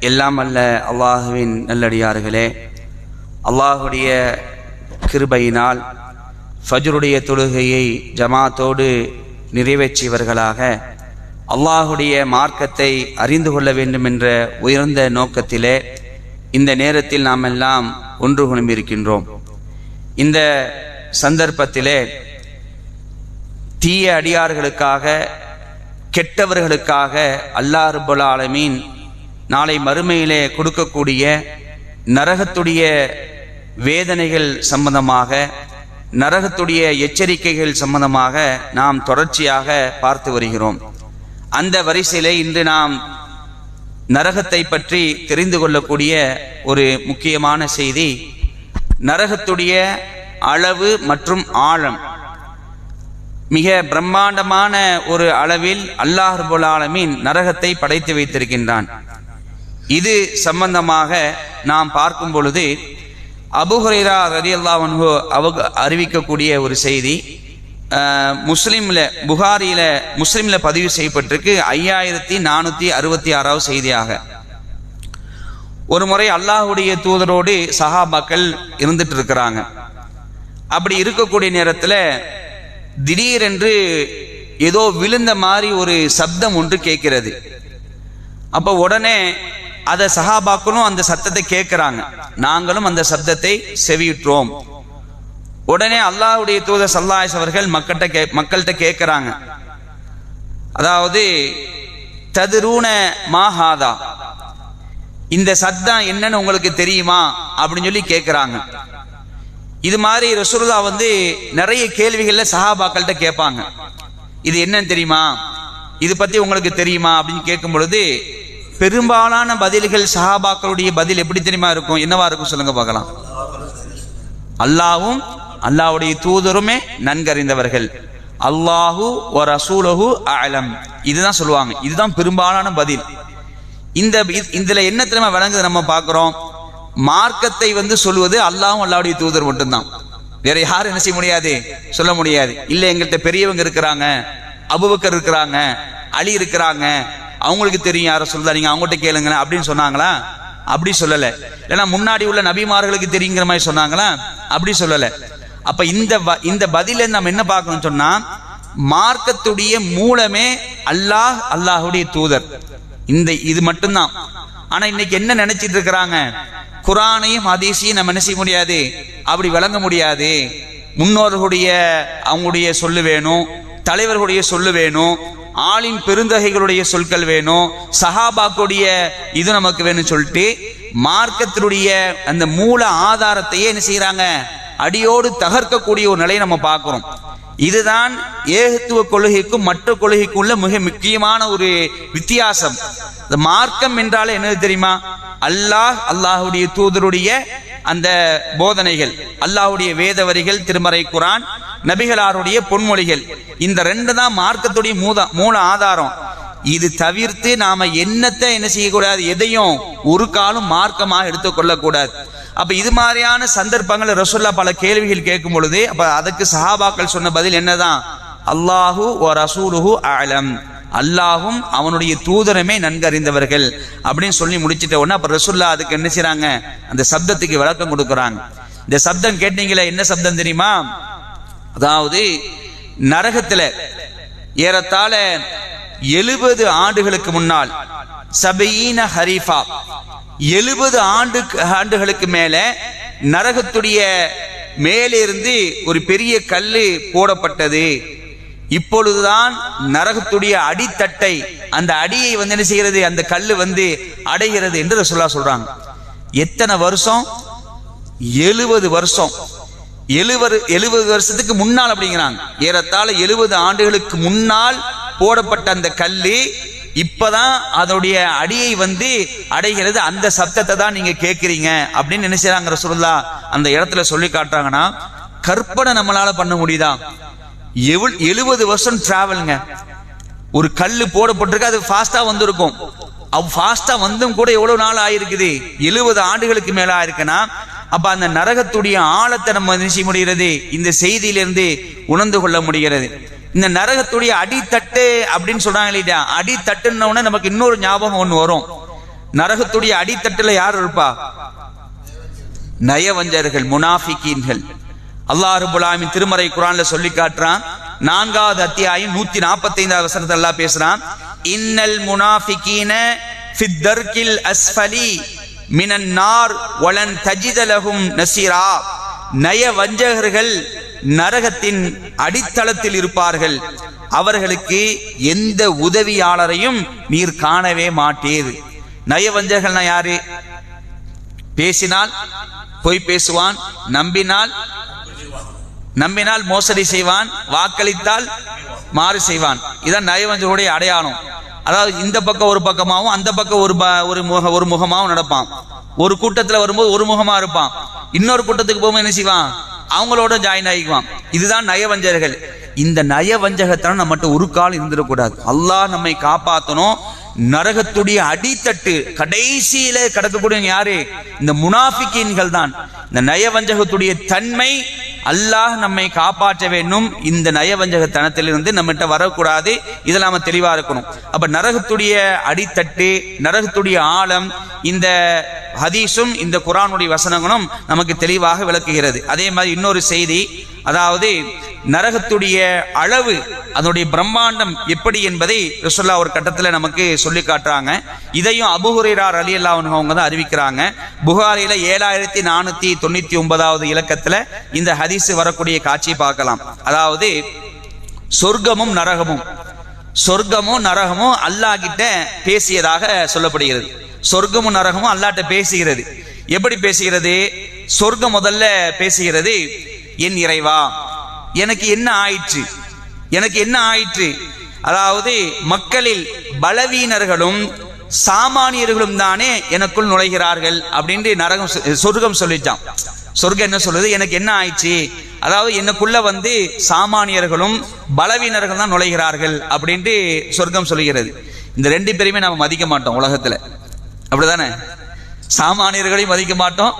எல்லாம் அல்ல அல்லாஹுவின் நல்லடியார்களே. அல்லாஹுடைய கிருபையினால் ஃபஜ்ருடைய தொழுகையை ஜமாத்தோடு நிறைவேற்றியவர்களாக அல்லாஹுடைய மார்க்கத்தை அறிந்து கொள்ள வேண்டும் என்ற உயர்ந்த நோக்கத்திலே இந்த நேரத்தில் நாம் எல்லாம் ஒன்று குணமிருக்கின்றோம் இந்த சந்தர்ப்பத்திலே தீய அடியார்களுக்காக கெட்டவர்களுக்காக அல்லாஹ் ரபுல் ஆலமீன் நாளை மறுமையிலே கொடுக்கக்கூடிய நரகத்துடைய வேதனைகள் சம்பந்தமாக நரகத்துடைய எச்சரிக்கைகள் சம்பந்தமாக நாம் தொடர்ச்சியாக பார்த்து வருகிறோம். அந்த வரிசையிலே இன்று நாம் நரகத்தை பற்றி தெரிந்து கொள்ளக்கூடிய ஒரு முக்கியமான செய்தி நரகத்துடைய அளவு மற்றும் ஆழம். மிக பிரம்மாண்டமான ஒரு அளவில் அல்லாஹர்புல் ஆலமின் நரகத்தை படைத்து வைத்திருக்கின்றான். இது சம்பந்தமாக நாம் பார்க்கும் பொழுது அபுஹுரைரா ரதி அல்லாஹன்ஹு அவங்க அறிவிக்கக்கூடிய ஒரு செய்தி முஸ்லீமில் புகாரியில் முஸ்லீமில் பதிவு செய்யப்பட்டிருக்கு. ஐயாயிரத்தி நானூற்றி அறுபத்தி ஆறாவது செய்தியாக. ஒரு முறை அல்லாஹுடைய தூதரோடு சஹாபாக்கள் இருந்துட்டு இருக்கிறாங்க. அப்படி இருக்கக்கூடிய நேரத்தில் திடீரென்று ஏதோ விழுந்த மாதிரி ஒரு சப்தம் ஒன்று கேட்கிறது. அப்போ உடனே அதை சஹாபாக்களும் அந்த சத்தத்தை கேட்கிறாங்க நாங்களும் அந்த சத்தத்தை செவியுற்றோம். உடனே அல்லாஹுடைய தூதர் சல்லாஸ் அவர்கள் மக்கள்கிட்ட கே மக்கள்கிட்ட கேட்கிறாங்க அதாவது ததுரூன மாஹாதா இந்த சத்தம் என்னன்னு உங்களுக்கு தெரியுமா? அப்படின்னு சொல்லி கேட்குறாங்க இது மாதிரி ரசூல்லா வந்து நிறைய கேள்விகள்ல சஹாபாக்கள்கிட்ட கேட்பாங்க இது என்னன்னு தெரியுமா? இது பத்தி உங்களுக்கு தெரியுமா? அப்படின்னு கேட்கும் பொழுது பெரும்பாலான பதில்கள் சஹாபாக்களுடைய பதில் எப்படி தெரியுமா இருக்கும்? என்னவா இருக்கும் சொல்லுங்க பார்க்கலாம். அல்லாவும் அல்லாஹ்வுடைய தூதருமே நன்கறிந்தவர்கள். அல்லாஹு ஒரு ரசூலஹு அலம் இதுதான் சொல்லுவாங்க. இதுதான் பெரும்பாலான பதில். இந்த இதில் இதுல என்ன திறமை வழங்குது நம்ம பார்க்குறோம்? மார்க்கத்தை வந்து சொல்லுவது அல்லாவும் அல்லாவுடைய தூதர் மட்டும்தான். வேற யாரும் என்ன செய்ய முடியாது? சொல்ல முடியாது. இல்லை எங்கள்கிட்ட பெரியவங்க இருக்கிறாங்க அபுபக்கர் இருக்கிறாங்க அலி இருக்கிறாங்க அவங்களுக்கு தெரியும் யாரை சொல்லுதா நீங்க அவங்ககிட்ட கேளுங்க அப்படின்னு சொன்னாங்களா? அப்படி சொல்லல. ஏன்னா முன்னாடி உள்ள நபிமார்களுக்கு தெரியுங்கிற மாதிரி சொன்னாங்களா? அப்படி சொல்லல. அப்ப இந்த வ- இந்த பதில நம்ம என்ன பார்க்கணும் சொன்னா மார்க்கத்துடைய மூலமே அல்லாஹ் அல்லாஹுடைய தூதர். இந்த இது மட்டும்தான். ஆனா இன்னைக்கு என்ன நினைச்சிட்டு இருக்கிறாங்க? குரானையும் ஹதீஸையும் நம்ம என்ன செய்ய முடியாது? அப்படி விளங்க முடியாது. முன்னோர்களுடைய அவங்களுடைய சொல்லு வேணும். தலைவர்களுடைய சொல்லு வேணும். ஆளின் பெருந்தகைகளுடைய சொற்கள் வேணும். சஹாபாக்குடைய இது நமக்கு வேணும் சொல்லிட்டு மார்க்கத்தினுடைய அந்த மூல ஆதாரத்தையே என்ன செய்யறாங்க அடியோடு தகர்க்கக்கூடிய ஒரு நிலையை நம்ம பார்க்கிறோம். இதுதான் ஏகத்துவ கொள்கைக்கும் மற்ற கொள்கைக்கும் உள்ள மிக முக்கியமான ஒரு வித்தியாசம். இந்த மார்க்கம் என்றாலே என்னது தெரியுமா? அல்லாஹ் அல்லாஹுடைய தூதருடைய அந்த போதனைகள் அல்லாஹுடைய வேத வரிகள் திருமறை குரான் நபிகளாருடைய பொன்மொழிகள். இந்த ரெண்டு தான் மார்க்கத்துடைய மூத மூல ஆதாரம். இது தவிர்த்து நாம என்னத்தை என்ன செய்யக்கூடாது எதையும் ஒரு காலம் மார்க்கமாக எடுத்துக்கொள்ளக்கூடாது அப்ப இது மாதிரியான சந்தர்ப்பங்கள் ரசுல்லா பல கேள்விகள் கேட்கும் பொழுது அப்ப அதுக்கு சஹாபாக்கள் சொன்ன பதில் என்னதான்? அல்லாஹு ஓ ரசூலுஹு அலம் அல்லாஹும் அவனுடைய தூதரமே நன்கறிந்தவர்கள். அப்படின்னு சொல்லி முடிச்சிட்ட உடனே அப்ப ரசுல்லா அதுக்கு என்ன செய்யறாங்க அந்த சப்தத்துக்கு விளக்கம் கொடுக்குறாங்க. இந்த சப்தம் கேட்டீங்களே என்ன சப்தம் தெரியுமா? அதாவது நரகத்துல ஏறத்தாழ எழுபது ஆண்டுகளுக்கு முன்னால் சபையின ஹரீஃபா எழுபது ஆண்டு ஆண்டுகளுக்கு மேல நரகத்துடைய மேலிருந்து ஒரு பெரிய கல்லு போடப்பட்டது. இப்பொழுதுதான் நரகத்துடைய அடித்தட்டை அந்த அடியை வந்து என்ன செய்கிறது? அந்த கல்லு வந்து அடைகிறது என்று சொல்ல சொல்றாங்க. எத்தனை வருஷம்? எழுபது வருஷம். எழுவது எழுபது வருஷத்துக்கு முன்னால் அப்படிங்கிறாங்க. ஏறத்தாழ எழுபது ஆண்டுகளுக்கு முன்னால் போடப்பட்ட அந்த கல்லு இப்பதான் அதனுடைய அடியை வந்து அடைகிறது. அந்த சப்தத்தை தான் நீங்க கேட்குறீங்க அப்படின்னு நினைச்சாங்க ரசூலுல்லா. அந்த இடத்துல சொல்லி காட்டுறாங்கன்னா கற்பனை நம்மளால பண்ண முடியுதா? எவ்வளவு எழுபது வருஷம் டிராவலுங்க ஒரு கல்லு போடப்பட்டிருக்கு அது ஃபாஸ்டா வந்திருக்கும். அவ் ஃபாஸ்டா வந்தும் கூட எவ்வளவு நாள் ஆயிருக்குது? எழுபது ஆண்டுகளுக்கு மேல ஆயிருக்குன்னா அப்ப அந்த நரகத்துடைய ஆழத்தை நம்ம நினைச்சு முடிகிறது? இந்த செய்தியிலிருந்து உணர்ந்து கொள்ள முடிகிறது. இந்த நரகத்துடைய அடித்தட்டு அப்படின்னு சொல்றாங்க இல்லையா? அடித்தட்டுன்ன நமக்கு இன்னொரு ஞாபகம் ஒண்ணு வரும். நரகத்துடைய அடித்தட்டுல யார் இருப்பா? நயவஞ்சர்கள் முனாஃபிகீன்கள். அல்லாஹ் ரபுல் திருமறை குரான்ல சொல்லி காட்டுறான். நான்காவது அத்தியாயம் நூத்தி நாற்பத்தி ஐந்தாவது வசனத்தை எல்லாம் பேசுறான். இன்னல் முனாஃபிகீன ஃபித் அஸ்ஃபலி மினன் நார் தஜிதலகும் நசீரா. நய வஞ்சகர்கள் நரகத்தின் அடித்தளத்தில் இருப்பார்கள். அவர்களுக்கு எந்த உதவியாளரையும் நீர் காணவே மாட்டீர். நயவஞ்சகள்னா யாரு? பேசினால் பொய் பேசுவான் நம்பினால் நம்பினால் மோசடி செய்வான் வாக்களித்தால் மாறு செய்வான். இதான் நயவஞ்சருடைய அடையாளம். அதாவது இந்த பக்கம் ஒரு பக்கமாகவும் அந்த பக்கம் ஒரு ஒரு முக ஒரு முகமாகவும் நடப்பான். ஒரு கூட்டத்தில் வரும்போது ஒரு முகமா இருப்பான். இன்னொரு கூட்டத்துக்கு போகும்போது என்ன செய்வான்? அவங்களோட ஜாயின் ஆகிக்குவான். இதுதான் நயவஞ்சகர்கள். இந்த நயவஞ்சகத்தனம் நம்மகிட்ட ஒரு காலம் இருந்துடக்கூடாது. அல்லாஹ் நம்மை காப்பாற்றணும் நரகத்துடைய அடித்தட்டு கடைசியில கடக்கக்கூடிய யாரு? இந்த முனாஃபிக்கீன்கள் தான் இந்த நயவஞ்சகத்துடைய தன்மை அல்லாஹ் நம்மை காப்பாற்ற வேண்டும். இந்த நயவஞ்சகத்தனத்திலிருந்து நம்மகிட்ட வரக்கூடாது. இதில் நாம தெளிவா இருக்கணும். அப்ப நரகத்துடைய அடித்தட்டு நரகத்துடைய ஆழம் இந்த ஹதீஸும் இந்த குரானுடைய வசனங்களும் நமக்கு தெளிவாக விளக்குகிறது. அதே மாதிரி இன்னொரு செய்தி அதாவது நரகத்துடைய அளவு அதனுடைய பிரம்மாண்டம் எப்படி என்பதை ரசுல்லா ஒரு கட்டத்தில் நமக்கு சொல்லி காட்டுறாங்க. இதையும் அபுஹுரேரார் அலி அல்லா அவங்க தான் அறிவிக்கிறாங்க. புகாரில ஏழாயிரத்தி நானூத்தி தொண்ணூத்தி ஒன்பதாவது இலக்கத்துல இந்த ஹதீஸ் வரக்கூடிய காட்சி பார்க்கலாம். அதாவது சொர்க்கமும் நரகமும். சொர்க்கமும் நரகமும் அல்லாஹிட்ட பேசியதாக சொல்லப்படுகிறது. சொர்க்கமும் நரகமும் அல்லாட்ட பேசுகிறது. எப்படி பேசுகிறது? சொர்க்கம் முதல்ல பேசுகிறது என் இறைவா எனக்கு என்ன ஆயிற்று? எனக்கு என்ன ஆயிற்று? அதாவது மக்களில் பலவீனர்களும் சாமானியர்களும் தானே எனக்குள் நுழைகிறார்கள் அப்படின்ட்டு நரகம் சொ- சொர்க்கம் சொல்லிச்சான் சொர்க்கம் என்ன சொல்லுது? எனக்கு என்ன ஆயிடுச்சு அதாவது எனக்குள்ள வந்து சாமானியர்களும் பலவீனர்கள் தான் நுழைகிறார்கள் அப்படின்ட்டு சொர்க்கம் சொல்லுகிறது. இந்த ரெண்டு பேருமே நம்ம மதிக்க மாட்டோம் உலகத்துல. அப்படிதானே? சாமானியர்களையும் மதிக்க மாட்டோம்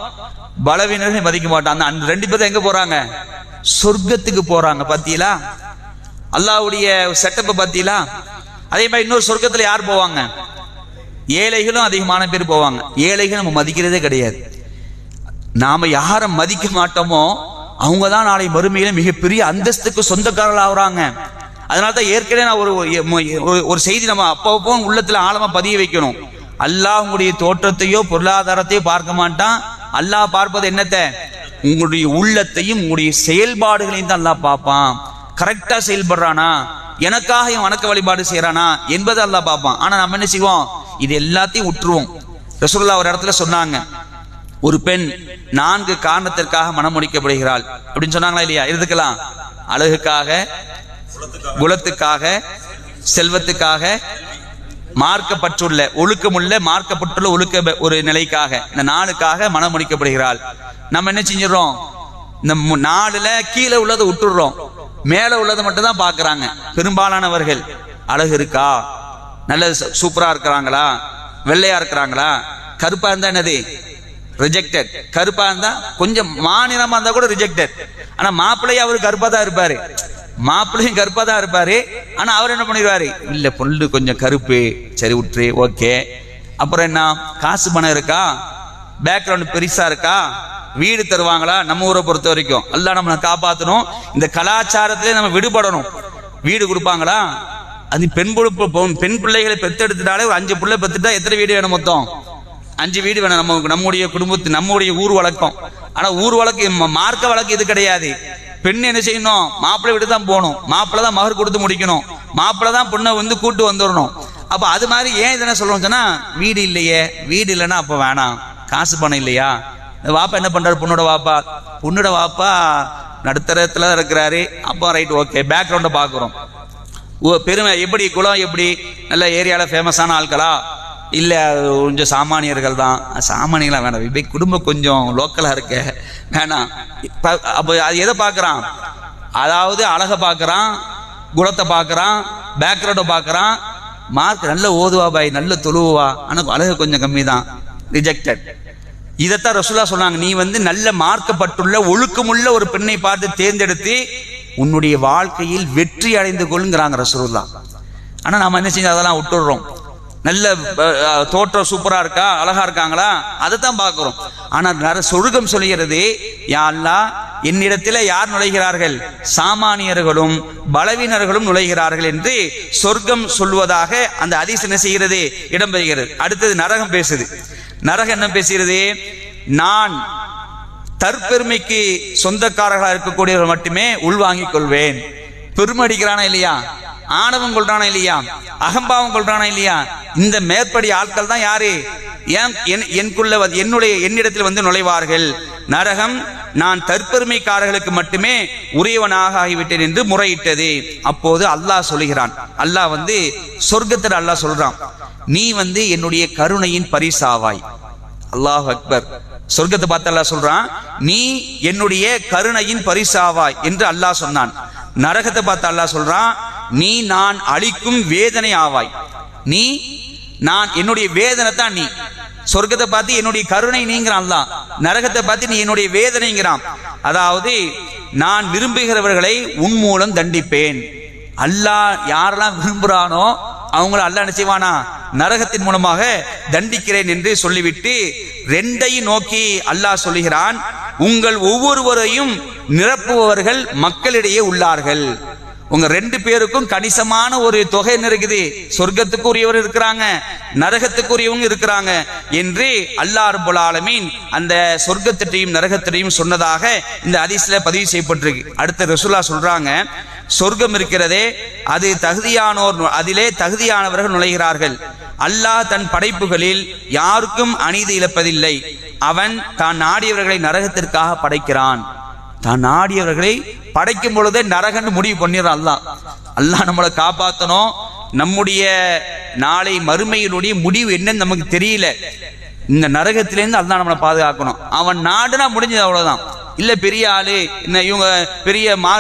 பலவீனர்களை மதிக்க மாட்டோம் அந்த அந்த ரெண்டு பேரும் எங்க போறாங்க? சொர்க்கத்துக்கு போறாங்க பாத்தீங்களா? அல்லாவுடைய செட்டப்பை பாத்தீங்களா? அதே மாதிரி இன்னொரு சொர்க்கத்துல யார் போவாங்க? ஏழைகளும் அதிகமான பேர் போவாங்க. ஏழைகள் நம்ம மதிக்கிறதே கிடையாது. நாம யாரை மதிக்க மாட்டோமோ அவங்க தான் நாளை மறுமையில மிகப்பெரிய அந்தஸ்துக்கு சொந்தக்காரர்கள் ஆகுறாங்க. அதனால தான் ஏற்கனவே நான் ஒரு ஒரு- ஒரு செய்தி நம்ம அப்பப்போ உள்ளத்துல ஆழமா பதிய வைக்கணும். அல்லாஹ் உங்களுடைய தோற்றத்தையோ பொருளாதாரத்தையோ பார்க்க மாட்டான். அல்லாஹ் பார்ப்பது என்னத்தை? உங்களுடைய உள்ளத்தையும் உங்களுடைய செயல்பாடுகளையும் தான் அல்லாஹ் பார்ப்பான். கரெக்டா செயல்படுறானா? எனக்காக இவன் வணக்க வழிபாடு செய்யறானா என்பதை அல்லாஹ் பார்ப்பான். ஆனா நம்ம என்ன செய்வோம்? இது எல்லாத்தையும் விட்டுருவோம். ரசூல்லா ஒரு இடத்துல சொன்னாங்க ஒரு பெண் நான்கு காரணத்திற்காக மனம் முடிக்கப்படுகிறாள். அப்படின்னு சொன்னாங்களா இல்லையா? எதுக்கெல்லாம் அழகுக்காக குலத்துக்காக செல்வத்துக்காக மார்க்கப்பட்டுள்ள ஒழுக்கமுள்ள மார்க்கப்பட்டுள்ள ஒழுக்க ஒரு நிலைக்காக இந்த நாளுக்காக மனம் முடிக்கப்படுகிறாள். நம்ம என்ன செஞ்சிடறோம்? இந்த மு- நாலுல கீழே உள்ளதை விட்டுடுறோம். மேல உள்ளதை மட்டும் தான் பாக்குறாங்க பெரும்பாலானவர்கள் அழகு இருக்கா? நல்ல ச- சூப்பரா இருக்கிறாங்களா? வெள்ளையா இருக்கிறாங்களா? கருப்பா இருந்தா என்னது? ரிஜெக்டட் கருப்பா இருந்தா கொஞ்சம் மாநிலமா இருந்தா கூட ரிஜெக்டட் ஆனா மாப்பிள்ளையும் அவரு கருப்பா தான் இருப்பாரு. மாப்பிள்ளையும் கருப்பா தான் இருப்பாரு. ஆனா அவர் என்ன பண்ணிடுவார்? இல்ல பொண்ணு கொஞ்சம் கருப்பு சரி விட்டுரு ஓகே. அப்புறம் என்ன? காசு பணம் இருக்கா? பேக்ரவுண்ட் பெருசா இருக்கா? வீடு தருவாங்களா? நம்ம ஊரை பொறுத்த வரைக்கும். எல்லாம் நம்மளை காப்பாத்தணும். இந்த கலாச்சாரத்திலே நம்ம விடுபடணும். வீடு கொடுப்பாங்களா? அது பெண் பொழுப்பு பெண் பிள்ளைகளை பெத்தெடுத்துட்டாலே ஒரு அஞ்சு பிள்ளை பெத்துட்டா எத்தனை வீடு வேணும் மொத்தம்? அஞ்சு வீடு வேணும். நம்ம நம்முடைய குடும்பத்து நம்முடைய ஊர் வழக்கம். ஆனா ஊர் வழக்கு மார்க்க வழக்கு இது கிடையாது. பெண் என்ன செய்யணும்? மாப்பிள்ளை விட்டு தான் போகணும். மாப்பிள்ளை தான் மகர் கொடுத்து முடிக்கணும். மாப்பிள்ளை தான் பொண்ணை வந்து கூட்டு வந்துடணும். அப்ப அது மாதிரி ஏன் இதென்ன சொல்றோம் சொன்னா வீடு இல்லையே வீடு இல்லைன்னா அப்ப வேணாம். காசு பணம் இல்லையா? இந்த வாப்பா என்ன பண்றாரு? பொண்ணோட வாப்பா. பொண்ணோட வாப்பா நடுத்தரத்துல இருக்கிறாரு. அப்போ ரைட் ஓகே பேக்ரவுண்டை பாக்குறோம் ஓ பெருமை. எப்படி? குலம் எப்படி? நல்ல ஏரியாவில் ஃபேமஸான ஆட்களா இல்லை கொஞ்சம் சாமானியர்கள் தான். சாமானியெல்லாம் வேணாம். இப்போ குடும்பம் கொஞ்சம் லோக்கலாக இருக்க. வேணாம். இப்போ அப்போ அது எதை பார்க்குறான்? அதாவது அழகை பார்க்குறான் குணத்தை பார்க்குறான் பேக்ரவுண்டை பார்க்குறான். மார்க் நல்ல ஓதுவா பாய் நல்ல தொழுவா ஆனால் அழகு கொஞ்சம் கம்மி தான் ரிஜெக்டட் இதைத்தான் ரசுல்லா சொன்னாங்க. நீ வந்து நல்ல மார்க்கப்பட்டுள்ள ஒழுக்கமுள்ள ஒரு பெண்ணை பார்த்து தேர்ந்தெடுத்து உன்னுடைய வாழ்க்கையில் வெற்றி அடைந்து கொள்ளுங்கிறாங்க ரசூலுல்லா ஆனால் நாம் என்ன செஞ்சோம்? அதெல்லாம் விட்டுடுறோம். நல்ல தோற்றம் சூப்பரா இருக்கா? அழகா இருக்காங்களா? அதை தான் பார்க்கிறோம். ஆனா நர சொர்க்கம் சொல்கிறது யா என்னிடத்தில் யார் நுழைகிறார்கள்? சாமானியர்களும் பலவீனர்களும் நுழைகிறார்கள் என்று சொர்க்கம் சொல்வதாக அந்த அதிசயம் என்ன செய்கிறது? இடம்பெறுகிறது. அடுத்தது நரகம் பேசுது. நரகம் என்ன பேசுகிறது? நான் தற்பெருமைக்கு சொந்தக்காரர்களாக இருக்கக்கூடியவர்கள் மட்டுமே உள்வாங்கிக் கொள்வேன். பெருமை அடிக்கிறானா இல்லையா? ஆணவம் கொள்றானா இல்லையா? அகம்பாவம் கொள்றானா இல்லையா? இந்த மேற்படி ஆட்கள் தான் யாரு? ஏன் என் எனக்குள்ள என்னுடைய என்னிடத்தில் வந்து நுழைவார்கள்? நரகம் நான் தற்பெருமைக்காரர்களுக்கு மட்டுமே உரியவனாக ஆகிவிட்டேன் என்று முறையிட்டது. அப்போது அல்லாஹ் சொல்லுகிறான். அல்லாஹ் வந்து சொர்க்கத்தில் அல்லாஹ் சொல்றான். நீ வந்து என்னுடைய கருணையின் பரிசாவாய். அல்லாஹ் அக்பர். சொர்க்கத்தை பார்த்து அல்லாஹ் சொல்றான் நீ என்னுடைய கருணையின் பரிசாவாய் என்று அல்லாஹ் சொன்னான். நரகத்தை பார்த்து அல்லாஹ் சொல்றான் நீ நான் அழிக்கும் வேதனை ஆவாய். நீ நான் என்னுடைய வேதனை தான் நீ. சொர்க்கத்தை பார்த்து என்னுடைய கருணை நீங்கிறான் நரகத்தை பார்த்து நீ என்னுடைய வேதனைங்கிறான். அதாவது நான் விரும்புகிறவர்களை உன் மூலம் தண்டிப்பேன். அல்லாஹ் யாரெல்லாம் விரும்புகிறானோ அவங்கள அல்லாஹ் என்ன நரகத்தின் மூலமாக தண்டிக்கிறேன் என்று சொல்லிவிட்டு ரெண்டையும் நோக்கி அல்லாஹ் சொல்லுகிறான் உங்கள் ஒவ்வொருவரையும் நிரப்புபவர்கள் மக்களிடையே உள்ளார்கள். உங்க ரெண்டு பேருக்கும் கணிசமான ஒரு தொகை என்ன இருக்குது சொர்க்கத்துக்கு இருக்கிறாங்க நரகத்துக்கு உரியவங்க இருக்கிறாங்க என்று அல்லாஹ் ரப்பல் ஆலமீன் அந்த சொர்க்கத்திட்டையும் நரகத்திட்டையும் சொன்னதாக இந்த அதிசல பதிவு செய்யப்பட்டிருக்கு. அடுத்த ரசூலா சொல்றாங்க சொர்க்கம் இருக்கிறதே அது தகுதியானோர் அதிலே தகுதியானவர்கள் நுழைகிறார்கள். அல்லாஹ் தன் படைப்புகளில் யாருக்கும் அநீதி இழப்பதில்லை. அவன் தான் நாடியவர்களை நரகத்திற்காக படைக்கிறான். தான் நாடியவர்களை படைக்கும் பொழுதே நரகன்னு முடிவு பண்ணிடுறான் அல்லாஹ். அல்லாஹ் நம்மளை காப்பாற்றணும் நம்முடைய நாளை மறுமையினுடைய முடிவு என்னன்னு நமக்கு தெரியல. இந்த நரகத்திலேருந்து அல்லாஹ் நம்மளை பாதுகாக்கணும். அவன் நாடுனா முடிஞ்சது அவ்வளோதான் இல்ல பெரிய ஆளு இந்த இவங்க பெரிய மா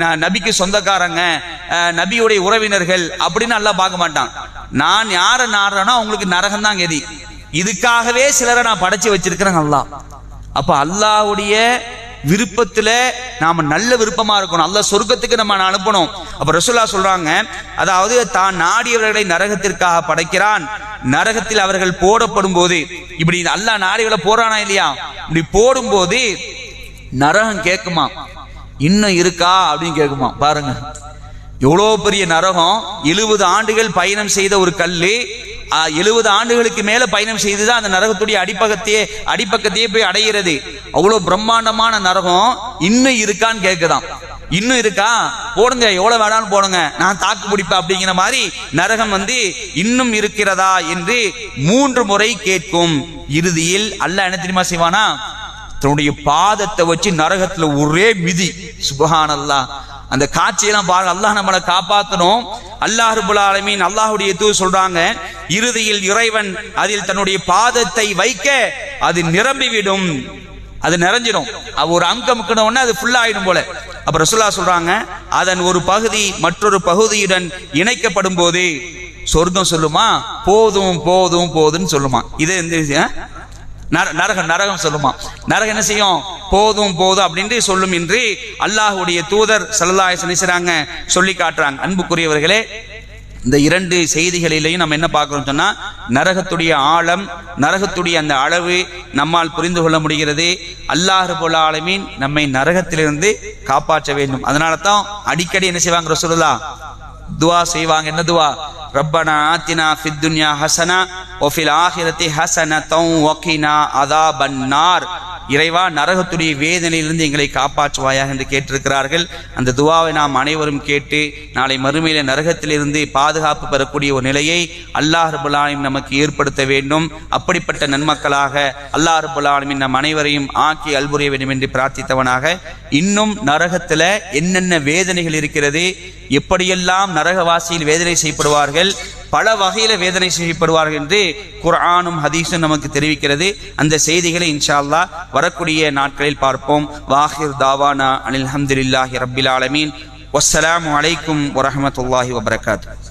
ந- நபிக்கு சொந்தக்காரங்க நபியுடைய உறவினர்கள் அப்படின்னு நல்லா பார்க்க மாட்டான். நான் யாரை நாடுறேனோ அவங்களுக்கு நரகம் தான் கதி. இதுக்காகவே சிலரை நான் படைச்சு வச்சிருக்கிறேன் அல்லாஹ். அப்ப அல்லாஹ்வுடைய விருப்பத்துல நாம நல்ல விருப்பமா இருக்கணும். அல்ல சொர்க்கத்துக்கு நம்ம அனுப்பணும். அப்ப ரசுல்லா சொல்றாங்க அதாவது தான் நாடியவர்களை நரகத்திற்காக படைக்கிறான். நரகத்தில் அவர்கள் போடப்படும் போது இப்படி அல்லாஹ் நாடிகளை போறானா இல்லையா? இப்படி போடும்போது நரகம் கேட்குமா இன்னும் இருக்கா? அப்படின்னு கேட்குமா பாருங்க. எவ்வளோ பெரிய நரகம் எழுபது ஆண்டுகள் பயணம் செய்த ஒரு கல் எழுபது ஆண்டுகளுக்கு மேல பயணம் செய்துதான் அந்த நரகத்துடைய அடிப்பகத்தையே அடிப்பக்கத்தையே போய் அடைகிறது. அவ்வளவு பிரம்மாண்டமான நரகம் இன்னும் இருக்கான்னு கேட்குதான் இன்னும் இருக்கா? போடுங்க எவ்வளவு வேணாலும் போடுங்க. நான் தாக்கு பிடிப்பேன் அப்படிங்கிற மாதிரி நரகம் வந்து இன்னும் இருக்கிறதா என்று மூன்று முறை கேட்கும். இறுதியில் அல்லாஹ் என்ன தெரியுமா செய்வானா? தன்னுடைய பாதத்தை வச்சு நரகத்துல ஒரே மிதி. சுபஹான் அந்த காட்சியெல்லாம் பாருங்க. அல்லாஹ் நம்மளை காப்பாத்தணும். அல்லாஹ் ரபுல் ஆலமீன் அல்லாஹுடைய தூது சொல்றாங்க இறுதியில் இறைவன் அதில் தன்னுடைய பாதத்தை வைக்க அது நிரம்பிவிடும். அது நிறைஞ்சிடும். அது ஒரு அங்கம் முக்கின அது ஃபுல்லா ஆயிடும் போல. அப்ப ரசுல்லா சொல்றாங்க அதன் ஒரு பகுதி மற்றொரு பகுதியுடன் இணைக்கப்படும் போது சொர்க்கம் சொல்லுமா? போதும் போதும் போதும்னு சொல்லுமா. இது எந்த விஷயம். நரகம் நரகம் சொல்லுமா. நரகம் என்ன செய்யும்? போதும் போதும் அப்படின்ட்டு சொல்லும் இன்றி அல்லாஹுடைய தூதர் சல்லாய் சனிசுறாங்க சொல்லி காட்டுறாங்க. அன்புக்குரியவர்களே இந்த இரண்டு செய்திகளிலையும் நம்ம என்ன பார்க்கிறோம் சொன்னா நரகத்துடைய ஆழம் நரகத்துடைய அந்த அளவு நம்மால் புரிந்து கொள்ள முடிகிறது. அல்லாஹு போல ஆலமீன் நம்மை நரகத்திலிருந்து காப்பாற்ற வேண்டும். அதனால தான் அடிக்கடி என்ன செய்வாங்க ரசூலுல்லா துவா செய்வாங்க. என்ன துவா? ரப்பனா ஆத்தினா ஃபித் துன்யா ஹசனா. ஒஃபில் ஆகிரத்தி ஹசனத்தம் ஒக்கினா அதா பன்னார் இறைவா நரகத்துடைய வேதனையிலிருந்து எங்களை காப்பாற்றுவாயாக என்று கேட்டிருக்கிறார்கள். அந்த துவாவை நாம் அனைவரும் கேட்டு நாளை மறுமையில நரகத்திலிருந்து பாதுகாப்பு பெறக்கூடிய ஒரு நிலையை அல்லாஹ் ரபுல் நமக்கு ஏற்படுத்த வேண்டும். அப்படிப்பட்ட நன்மக்களாக அல்லாஹ் ரபுல் நம் அனைவரையும் ஆக்கி அல்புரிய வேண்டும் என்று பிரார்த்தித்தவனாக இன்னும் நரகத்தில் என்னென்ன வேதனைகள் இருக்கிறது எப்படியெல்லாம் நரகவாசியில் வேதனை செய்யப்படுவார்கள் பல வகையில் வேதனை செய்யப்படுவார்கள் என்று குர்ஆனும் ஹதீஸும் நமக்கு தெரிவிக்கிறது. அந்த செய்திகளை இன்ஷா அல்லாஹ் வரக்கூடிய நாட்களில் பார்ப்போம். வாஹிர் தாவானா அனில் அஹமதுல்லாஹி ரபில் ஆலமீன். வஸ்ஸலாமு அலைக்கும் வரமத்துல்லாஹி வபரகாத்து